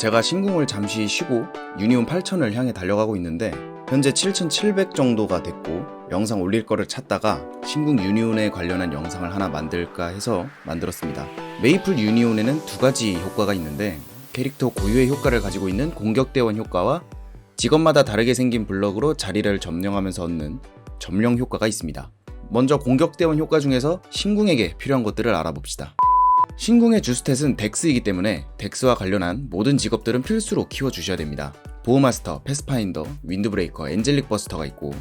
제가 신궁을 잠시 쉬고 유니온 8000을 향해 달려가고 있는데 현재 7700 정도가 됐고 영상 올릴 거를 찾다가 신궁 유니온에 관련한 영상을 하나 만들까 해서 만들었습니다. 메이플 유니온에는 두 가지 효과가 있는데 캐릭터 고유의 효과를 가지고 있는 공격대원 효과와 직업마다 다르게 생긴 블럭으로 자리를 점령하면서 얻는 점령 효과가 있습니다. 먼저 공격대원 효과 중에서 신궁에게 필요한 것들을 알아봅시다. 신궁의 주스탯은 덱스이기 때문에 덱스와 관련한 모든 직업들은 필수로 키워주셔야 됩니다. 보호마스터, 패스파인더, 윈드브레이커, 엔젤릭 버스터가 있고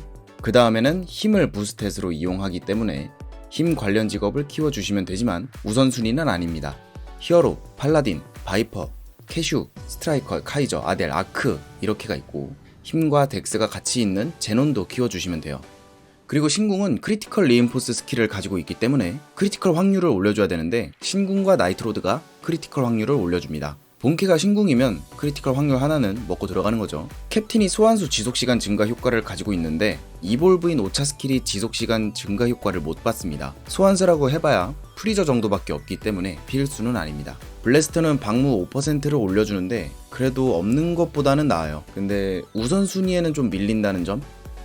그 다음에는 힘을 부스탯으로 이용하기 때문에 힘 관련 직업을 키워주시면 되지만 우선순위는 아닙니다. 히어로, 팔라딘, 바이퍼, 캐슈, 스트라이커, 카이저, 아델, 아크 이렇게가 있고 힘과 덱스가 같이 있는 제논도 키워주시면 돼요. 그리고 신궁은 크리티컬 리인포스 스킬을 가지고 있기 때문에 크리티컬 확률을 올려줘야 되는데 신궁과 나이트로드가 크리티컬 확률을 올려줍니다. 본캐가 신궁이면 크리티컬 확률 하나는 먹고 들어가는 거죠. 캡틴이 소환수 지속시간 증가 효과를 가지고 있는데 이볼브인 5차 스킬이 지속시간 증가 효과를 못 받습니다. 소환수라고 해봐야 프리저 정도밖에 없기 때문에 필수는 아닙니다. 블래스터는 방무 5%를 올려주는데 그래도 없는 것보다는 나아요. 근데 우선순위에는 좀 밀린다는 점?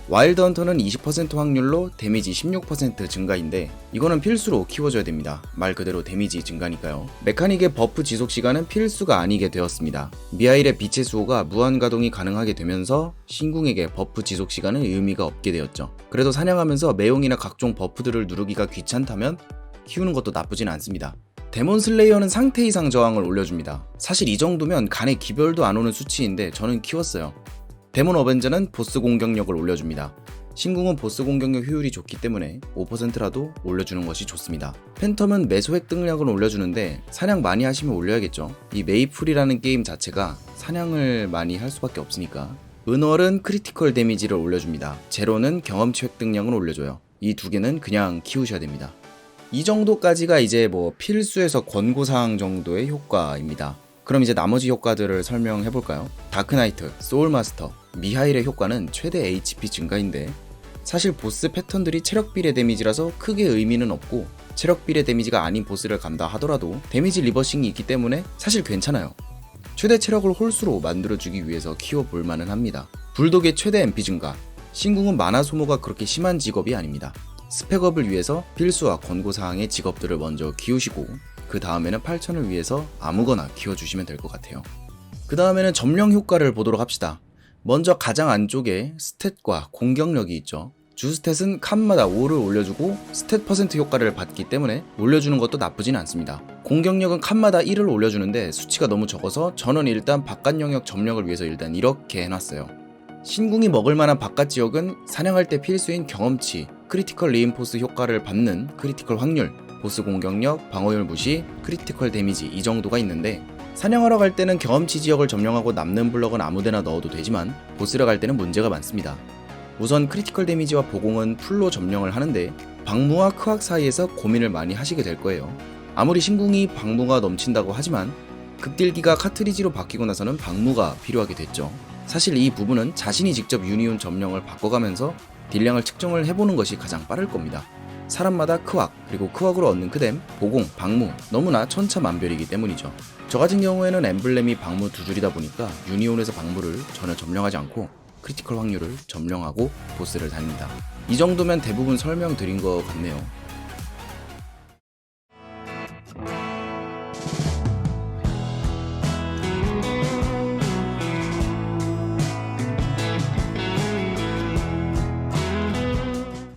와일드 헌터는 20% 확률로 데미지 16% 증가인데 이거는 필수로 키워줘야 됩니다. 말 그대로 데미지 증가니까요. 메카닉의 버프 지속 시간은 필수가 아니게 되었습니다. 미하일의 빛의 수호가 무한 가동이 가능하게 되면서 신궁에게 버프 지속 시간은 의미가 없게 되었죠. 그래도 사냥하면서 매용이나 각종 버프들을 누르기가 귀찮다면 키우는 것도 나쁘진 않습니다. 데몬 슬레이어는 상태 이상 저항을 올려줍니다. 사실 이 정도면 간에 기별도 안 오는 수치인데 저는 키웠어요. 데몬 어벤져는 보스 공격력을 올려줍니다. 신궁은 보스 공격력 효율이 좋기 때문에 5%라도 올려주는 것이 좋습니다. 팬텀은 매소 획득량을 올려주는데 사냥 많이 하시면 올려야겠죠. 이 메이플이라는 게임 자체가 사냥을 많이 할 수밖에 없으니까. 은월은 크리티컬 데미지를 올려줍니다. 제로는 경험치 획득량을 올려줘요. 이 두 개는 그냥 키우셔야 됩니다. 이 정도까지가 이제 뭐 필수에서 권고사항 정도의 효과입니다. 그럼 이제 나머지 효과들을 설명해 볼까요? 다크나이트, 소울마스터, 미하일의 효과는 최대 HP 증가인데 사실 보스 패턴들이 체력 비례 데미지라서 크게 의미는 없고 체력 비례 데미지가 아닌 보스를 간다 하더라도 데미지 리버싱이 있기 때문에 사실 괜찮아요. 최대 체력을 홀수로 만들어주기 위해서 키워볼 만은 합니다. 불독의 최대 MP 증가, 신궁은 만화 소모가 그렇게 심한 직업이 아닙니다. 스펙업을 위해서 필수와 권고사항의 직업들을 먼저 키우시고 그 다음에는 8천을 위해서 아무거나 키워주시면 될 것 같아요. 그 다음에는 점령 효과를 보도록 합시다. 먼저 가장 안쪽에 스탯과 공격력이 있죠. 주 스탯은 칸마다 5를 올려주고 스탯 퍼센트 효과를 받기 때문에 올려주는 것도 나쁘진 않습니다. 공격력은 칸마다 1을 올려주는데 수치가 너무 적어서 저는 일단 바깥 영역 점령을 위해서 일단 이렇게 해놨어요. 신궁이 먹을 만한 바깥 지역은 사냥할 때 필수인 경험치, 크리티컬 리인포스 효과를 받는 크리티컬 확률, 보스 공격력, 방어율 무시, 크리티컬 데미지 이 정도가 있는데 사냥하러 갈 때는 경험치 지역을 점령하고 남는 블럭은 아무데나 넣어도 되지만 보스를 갈 때는 문제가 많습니다. 우선 크리티컬 데미지와 보공은 풀로 점령을 하는데 방무와 크악 사이에서 고민을 많이 하시게 될 거예요. 아무리 신궁이 방무가 넘친다고 하지만 극딜기가 카트리지로 바뀌고 나서는 방무가 필요하게 됐죠. 사실 이 부분은 자신이 직접 유니온 점령을 바꿔가면서 딜량을 측정을 해보는 것이 가장 빠를 겁니다. 사람마다 크왁 그리고 크왁으로 얻는 크뎀, 보공, 방무 너무나 천차만별이기 때문이죠. 저 같은 경우에는 엠블렘이 방무 두 줄이다 보니까 유니온에서 방무를 전혀 점령하지 않고 크리티컬 확률을 점령하고 보스를 다닙니다. 이 정도면 대부분 설명드린 것 같네요.